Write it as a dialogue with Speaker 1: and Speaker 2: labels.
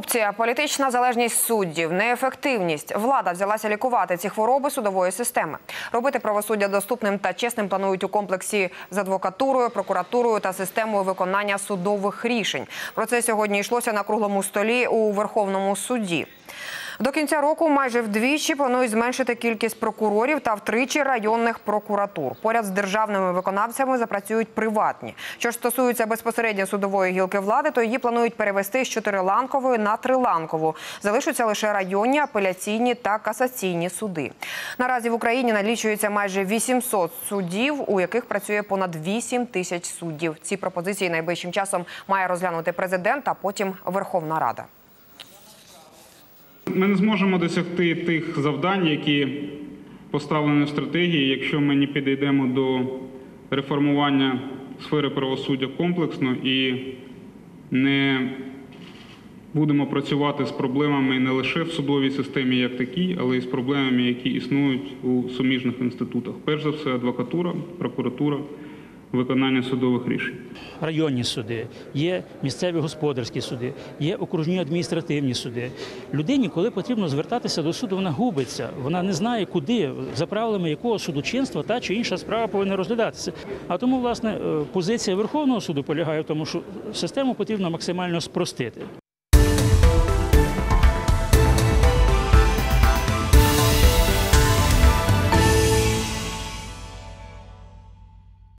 Speaker 1: Корупція, політична залежність суддів, неефективність. Влада взялася лікувати ці хвороби судової системи. Робити правосуддя доступним та чесним планують у комплексі з адвокатурою, прокуратурою та системою виконання судових рішень. Про це сьогодні йшлося на круглому столі у Верховному суді. До кінця року майже вдвічі планують зменшити кількість прокурорів та втричі районних прокуратур. Поряд з державними виконавцями запрацюють приватні. Що ж стосується безпосередньо судової гілки влади, то її планують перевести з чотириланкової на триланкову. Залишаться лише районні, апеляційні та касаційні суди. Наразі в Україні налічується майже 800 судів, у яких працює понад 8 тисяч суддів. Ці пропозиції найближчим часом має розглянути президент, а потім Верховна Рада.
Speaker 2: Ми не зможемо досягти тих завдань, які поставлені в стратегії, якщо ми не підійдемо до реформування сфери правосуддя комплексно і не будемо працювати з проблемами не лише в судовій системі як такій, але й з проблемами, які існують у суміжних інститутах. Перш за все, адвокатура, прокуратура, виконання судових рішень.
Speaker 3: районні суди, є місцеві господарські суди, є окружні адміністративні суди. Людині, коли потрібно звертатися до суду, вона губиться. Вона не знає, куди за правилами якого судочинства та чи інша справа повинна розглядатися. А тому, власне, е, позиція Верховного суду полягає в тому, що систему потрібно максимально спростити.